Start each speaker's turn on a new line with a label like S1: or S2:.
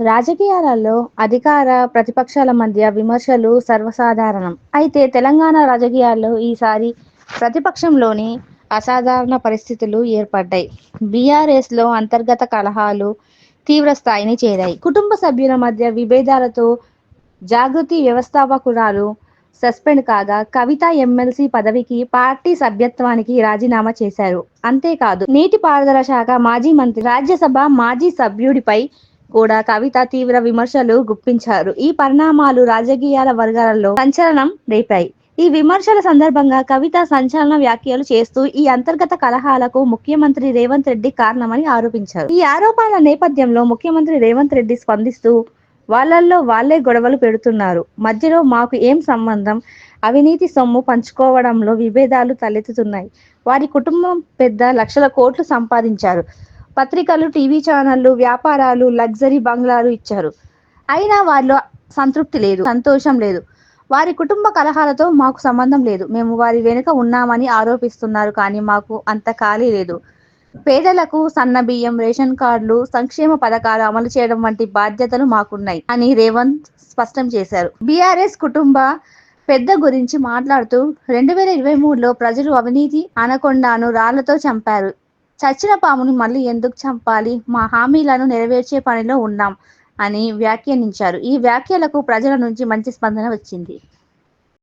S1: రాజకీయాలలో అధికార ప్రతిపక్షాల మధ్య విమర్శలు సర్వసాధారణం. అయితే తెలంగాణ రాజకీయాల్లో ఈసారి ప్రతిపక్షంలోని అసాధారణ పరిస్థితులు ఏర్పడ్డాయి. బీఆర్ఎస్లో అంతర్గత కలహాలు తీవ్ర స్థాయిని చేరాయి. కుటుంబ సభ్యుల మధ్య విభేదాలతో జాగృతి వ్యవస్థాపకురాలు సస్పెండ్ కాగా కవిత ఎమ్మెల్సీ పదవికి పార్టీ సభ్యత్వానికి రాజీనామా చేశారు. అంతేకాదు నీటిపారుదల శాఖ మాజీ మంత్రి రాజ్యసభ మాజీ సభ్యుడిపై కూడా కవిత తీవ్ర విమర్శలు గుప్పించారు. ఈ పరిణామాలు రాజకీయాల వర్గాలలో సంచలనం రేపాయి. ఈ విమర్శల సందర్భంగా కవిత సంచలన వ్యాఖ్యలు చేస్తూ ఈ అంతర్గత కలహాలకు ముఖ్యమంత్రి రేవంత్ రెడ్డి కారణమని ఆరోపించారు. ఈ ఆరోపణల నేపథ్యంలో ముఖ్యమంత్రి రేవంత్ రెడ్డి స్పందిస్తూ వాళ్ళల్లో వాళ్ళే గొడవలు పెడుతున్నారు. మధ్యలో మాకు ఏం సంబంధం? అవినీతి సొమ్ము పంచుకోవడంలో విభేదాలు తలెత్తుతున్నాయి. వారి కుటుంబం పెద్ద లక్షల కోట్లు సంపాదించారు. పత్రికలు టీవీ ఛానళ్ళు వ్యాపారాలు లగ్జరీ బంగ్లాలు ఇచ్చారు. అయినా వారిలో సంతృప్తి లేదు సంతోషం లేదు. వారి కుటుంబ కలహాలతో మాకు సంబంధం లేదు. మేము వారి వెనుక ఉన్నామని ఆరోపిస్తున్నారు కానీ మాకు అంత ఖాళీ లేదు. పేదలకు సన్న బియ్యం రేషన్ కార్డులు సంక్షేమ పథకాలు అమలు చేయడం వంటి బాధ్యతలు మాకున్నాయి అని రేవంత్ స్పష్టం చేశారు. బీఆర్ఎస్ కుటుంబ పెద్ద గురించి మాట్లాడుతూ రెండు వేల ఇరవై మూడులో ప్రజలు అవినీతి అనకొండాను రాళ్ళతో చంపారు. చచ్చిన పాముని మళ్ళీ ఎందుకు చంపాలి? మా హామీలను నెరవేర్చే పనిలో ఉన్నాం అని వ్యాఖ్యానించారు. ఈ వ్యాఖ్యలకు ప్రజల నుంచి మంచి స్పందన వచ్చింది.